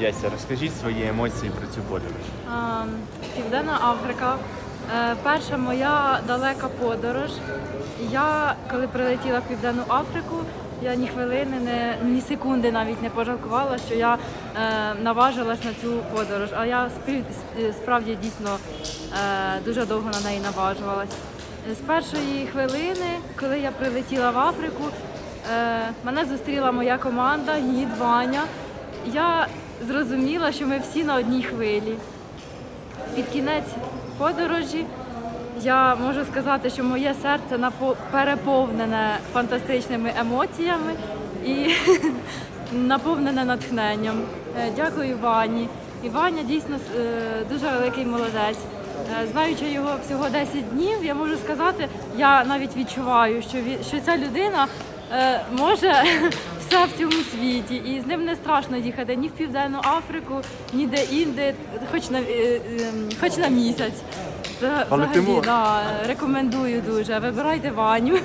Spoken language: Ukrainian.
Яся, розкажіть свої емоції про цю подорож. А, Південна Африка. Е, Перша моя далека подорож. Я, коли прилетіла в Південну Африку, я ні хвилини, не, ні секунди навіть не пожалкувала, що я е, наважилась на цю подорож. А я справді дійсно е, дуже довго на неї наважувалась. З першої хвилини, коли я прилетіла в Африку, е, мене зустріла моя команда, гід Ваня. Я зрозуміла, що ми всі на одній хвилі. Під кінець подорожі я можу сказати, що моє серце переповнене фантастичними емоціями і наповнене натхненням. Е, Дякую Вані. І Ваня дійсно е, дуже великий молодець. Е, Знаючи його всього 10 днів, я можу сказати, я навіть відчуваю, що що ця людина може все в цьому світі, і з ним не страшно їхати ні в Південну Африку, ні де інде, хоч на е, е, хоч на місяць. Взагалі, да, рекомендую дуже. Вибирайте Ваню.